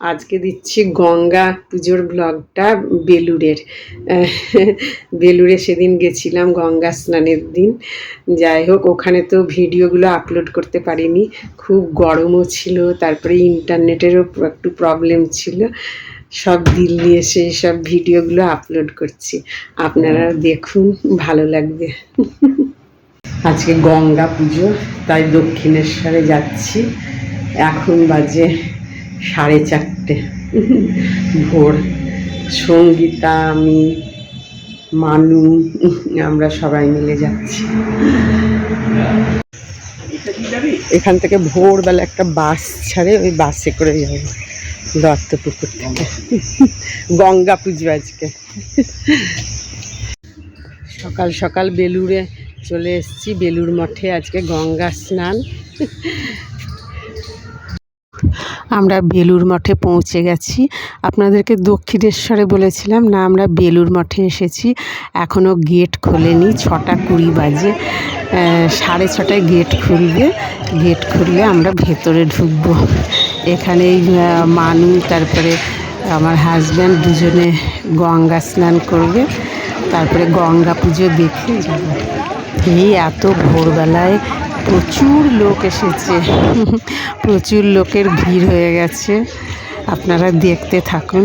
আজকে দিচ্ছি গঙ্গা পুজোর ব্লগটা বেলুড়ের। আহ, বেলুড়ে সেদিন গেছিলাম গঙ্গা স্নানের দিন। যাই হোক ওখানে তো ভিডিওগুলো আপলোড করতে পারিনি। খুব গরমও ছিল তারপরে ইন্টারনেটেরও একটু প্রবলেম ছিল। সব দিল্লি এসে সব ভিডিওগুলো আপলোড করছি। আপনারা দেখুন ভালো লাগবে। আজকে গঙ্গা পুজো তাই দক্ষিণেশ্বরে যাচ্ছি। এখন বাজে সাড়ে চারটে। ভোর। সঙ্গীতা, আমি, মানু, আমরা সবাই মিলে যাচ্ছি। এখান থেকে ভোরবেলা একটা বাস ছাড়ে, ওই বাসে করে যাব দত্তপুকুর থেকে। গঙ্গা পুজো আজকে। সকাল সকাল বেলুড়ে চলে এসেছি বেলুর মঠে আজকে গঙ্গা স্নান। আমরা বেলুর মঠে পৌঁছে গেছি। আপনাদেরকে দক্ষিণেশ্বরে বলেছিলাম না আমরা বেলুর মঠে এসেছি। এখনও গেট খোলেনি ছটা কুড়ি বাজে। সাড়ে ছটায় গেট খুলবে। গেট খুললে আমরা ভেতরে ঢুকবো। এখানে এই, মানু তারপরে আমার হাজব্যান্ড দুজনে গঙ্গা স্নান করবে। তারপরে গঙ্গা পুজো দেখে যাব। এই এত ভোরবেলায় প্রচুর লোক এসেছে। প্রচুর লোকের ভিড় হয়ে গেছে। আপনারা দেখতে থাকুন।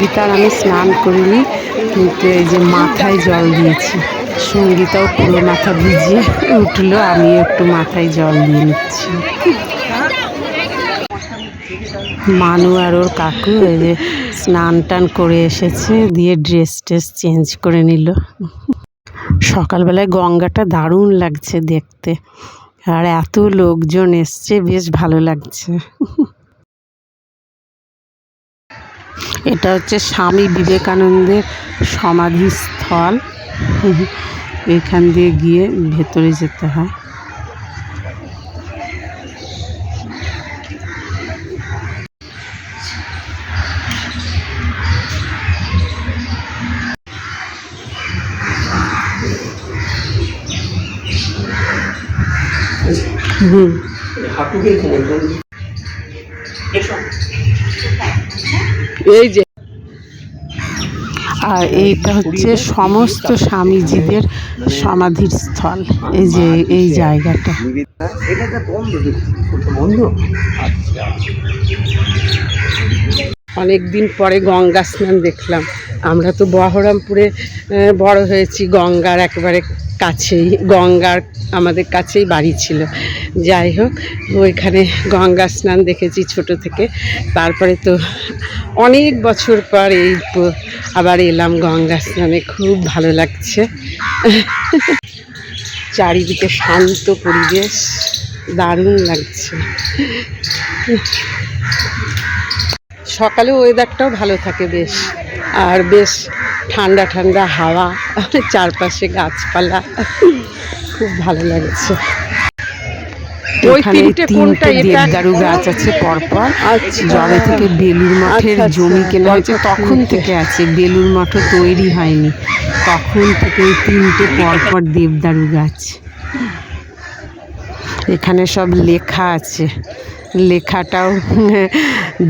সঙ্গীতার আমি স্নান করিনি, কিন্তু এই যে মাথায় জল দিয়েছি, সঙ্গীতাও পুরো মাথা ভিজিয়ে উঠল আমি একটু মাথায় জল দিয়ে নিচ্ছি। মানু আর ওর কাকু এই যে স্নান টান করে এসেছে, দিয়ে ড্রেস ট্রেস চেঞ্জ করে নিল। সকালবেলায় গঙ্গাটা দারুণ লাগছে দেখতে, আর এত লোকজন এসছে, বেশ ভালো লাগছে। এটা হচ্ছে স্বামী বিবেকানন্দের সমাধিস্থল। এখান দিয়ে গিয়ে ভেতরে যেতে হয়। হুম। এই যে। আর এইটা হচ্ছে সমস্ত স্বামীজিদের সমাধির স্থল। এই যে এই জায়গাটা এটা একটা বন্ধ দেখছি বন্ধ আচ্ছা অনেক দিন পরে গঙ্গা স্নান দেখলাম। আমরা তো বহরমপুরে বড় হয়েছি, গঙ্গার একেবারে কাছেই, গঙ্গার আমাদের কাছেই বাড়ি ছিল। যাই হোক, ওইখানে গঙ্গা স্নান দেখেছি ছোট থেকে। তারপরে তো অনেক বছর পর এই আবার এলাম গঙ্গা স্নানে, খুব ভালো লাগছে। চারিদিকে শান্ত পরিবেশ, দারুণ লাগছে। সকালে ওয়েদারটাও ভালো থাকে বেশ। আর বেশ ঠান্ডা ঠান্ডা হাওয়া চারপাশে গাছপালা। খুব ভালো লাগছে। ওই তিনটে কোনটা? এটা গাছ আছে পরপর। আচ্ছা। থেকে বেলুর মঠের আচ্ছা, আচ্ছা। জমি কেনা হয়েছে তখন থেকে আছে। বেলুর মঠও তৈরি হয়নি। তখন থেকে এই তিনটে পরপর দেবদারু গাছ। এখানে সব লেখা আছে। লেখাটাও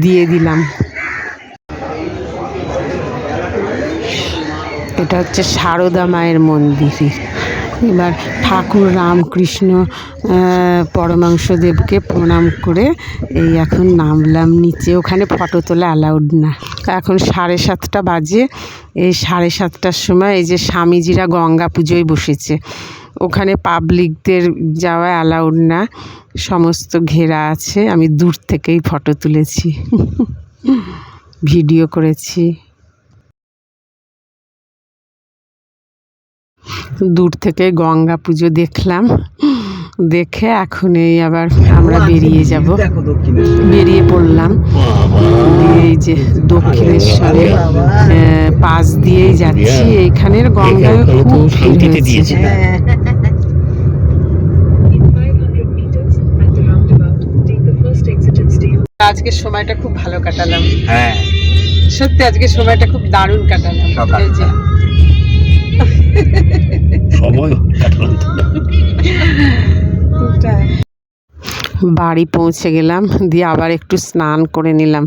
দিয়ে দিলাম। এটা হচ্ছে সারদা মায়ের মন্দির। এবার ঠাকুর রামকৃষ্ণ পরমাংশদেবকে প্রণাম করে এই এখন নামলাম নিচে। ওখানে ফটো তোলা অ্যালাউড না। এখন সাড়ে সাতটা বাজে। এই সাড়ে সাতটার সময় এই যে স্বামীজিরা গঙ্গা পুজোয় বসেছে। ওখানে পাবলিকদের যাওয়া অ্যালাউড না। সমস্ত ঘেরা আছে। আমি দূর থেকেই ফটো তুলেছি। ভিডিও করেছি। দূর থেকে গঙ্গা পুজো দেখলাম। দেখে এখন এই আবার আমরা বেরিয়ে যাব। বেরিয়ে পড়লাম। এই যে দক্ষিণেশ্বরে পাশ দিয়েই যাচ্ছি। এইখানের গঙ্গায় খুব ভিড় হয়েছে। In 500 meters at the roundabout, take the first exit and stay on. আজকে সময়টা খুব ভালো কাটালাম। হ্যাঁ। সত্যি আজকে সময়টা খুব দারুণ কাটালাম। বাড়ি পৌঁছে গেলাম, দিয়ে আবার একটু স্নান করে নিলাম।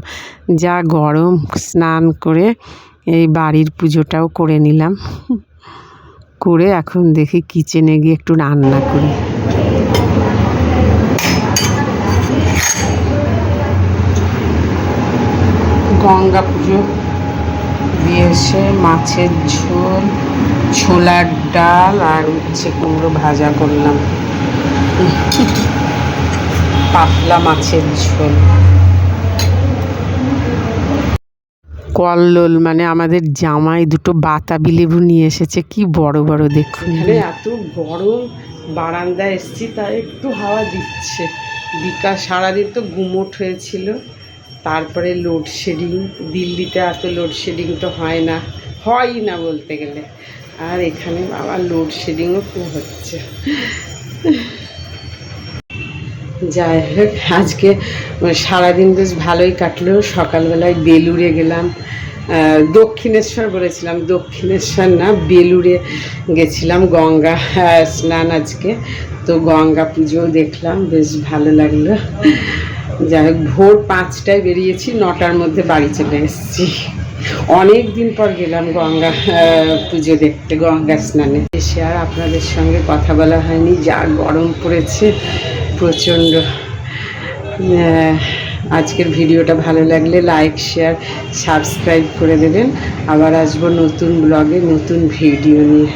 যা গরম, স্নান করে এই বাড়ির পুজোটাও করে নিলাম। করে এখন দেখি কিচেনে গিয়ে একটু রান্না করি। গঙ্গা পুজো দিয়ে এসে মাছের ঝোল, ছোলার ডাল আর উচ্ছে কুমড়ো ভাজা করলাম। পাতলা মাছের ঝোল। কল্লোল মানে আমাদের জামাই দুটো বাতাবি লেবু নিয়ে এসেছে কি বড় বড় দেখুন। এত গরম বারান্দায় এসছি তা একটু হাওয়া দিচ্ছে। বিকাল সারাদিন তো গুমোট হয়েছিল তারপরে লোডশেডিং দিল্লিতে এত লোডশেডিং তো হয় না হয়ই না বলতে গেলে। আর এখানে আবার লোডশেডিংও খুব হচ্ছে। যাই হোক, আজকে সারাদিন বেশ ভালোই কাটলো। সকালবেলায় বেলুড়ে গেলাম। দক্ষিণেশ্বর বলেছিলাম। দক্ষিণেশ্বর না, বেলুড়ে গেছিলাম গঙ্গা স্নান আজকে। তো গঙ্গা পুজোও দেখলাম, বেশ ভালো লাগল। যাই হোক, ভোর পাঁচটায় বেরিয়েছি, নটার মধ্যে বাড়ি চলে এসেছি। অনেক দিন পর গেলাম গঙ্গা পুজো দেখতে, গঙ্গা স্নানে। এসে আর আপনাদের সঙ্গে কথা বলা হয়নি, যা গরম পড়েছে। প্রচণ্ড আজকের ভিডিওটা ভালো লাগলে লাইক শেয়ার সাবস্ক্রাইব করে দেবেন। আবার আসব নতুন ব্লগে নতুন ভিডিও নিয়ে।